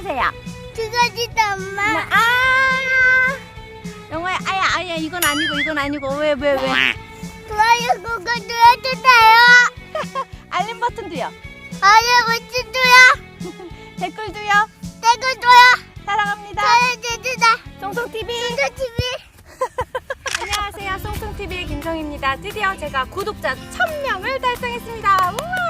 해주세요. 그거지다 엄마. 아, 영화야, 아야, 아야, 이건 아니고, 이건 아니고, 왜, 왜, 왜? 좋아요 그거 눌러주세요. 알림 버튼도요. 아예 멋지도요. 댓글도요. 내가도요. 사랑합니다. 잘해주다. 송송TV. 이거 TV. 안녕하세요. 송송TV의 김성입니다. 드디어 제가 구독자 1000명을 달성했습니다. 우와!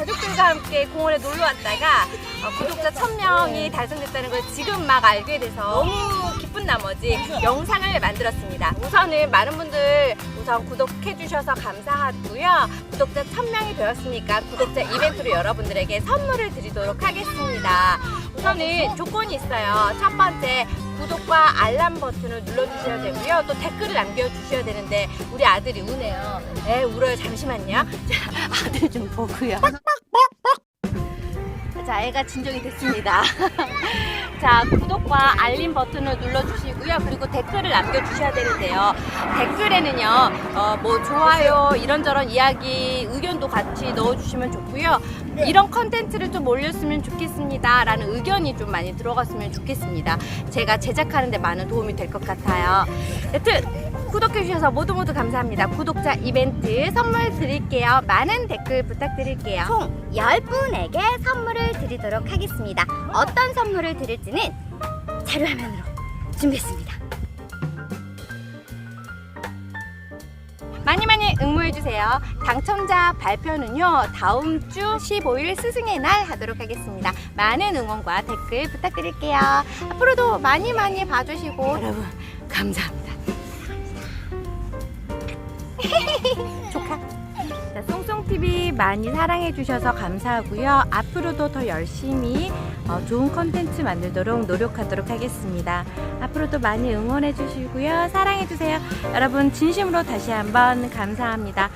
가족들과 함께 공원에 놀러 왔다가 어, 구독자 1000명이 달성됐다는 걸 지금 막 알게 돼서 너무 기쁜 나머지 영상을 만들었습니다. 우선은 많은 분들 우선 구독해 주셔서 감사하고요. 구독자 1000명이 되었으니까 구독자 이벤트로 여러분들에게 선물을 드리도록 하겠습니다. 우선은 조건이 있어요. 첫 번째 구독과 알람 버튼을 눌러주셔야 되고요. 또 댓글을 남겨주셔야 되는데 우리 아들이 우네요. 에 울어요. 잠시만요. 자, 아들 좀 보고요. 자, 애가 진정이 됐습니다. 자, 구독과 알림 버튼을 눌러주시고요. 그리고 댓글을 남겨주셔야 되는데요. 댓글에는요, 어, 뭐, 좋아요, 이런저런 이야기, 의견도 같이 넣어주시면 좋고요. 이런 컨텐츠를 좀 올렸으면 좋겠습니다. 라는 의견이 좀 많이 들어갔으면 좋겠습니다. 제가 제작하는데 많은 도움이 될 것 같아요. 여튼, 구독해주셔서 모두 모두 감사합니다. 구독자 이벤트 선물 드릴게요. 많은 댓글 부탁드릴게요. 총 10분에게 선물을 드리도록 하겠습니다. 어떤 선물을 드릴지는 자료화면으로 준비했습니다. 많이 많이 응모해주세요. 당첨자 발표는요, 다음 주 15일 스승의 날 하도록 하겠습니다. 많은 응원과 댓글 부탁드릴게요. 앞으로도 많이 많이 봐주시고, 여러분, 감사합니다. 조카. 자, 송송TV 많이 사랑해주셔서 감사하고요. 앞으로도 더 열심히 어, 좋은 컨텐츠 만들도록 노력하도록 하겠습니다. 앞으로도 많이 응원해주시고요. 사랑해주세요. 여러분, 진심으로 다시 한번 감사합니다.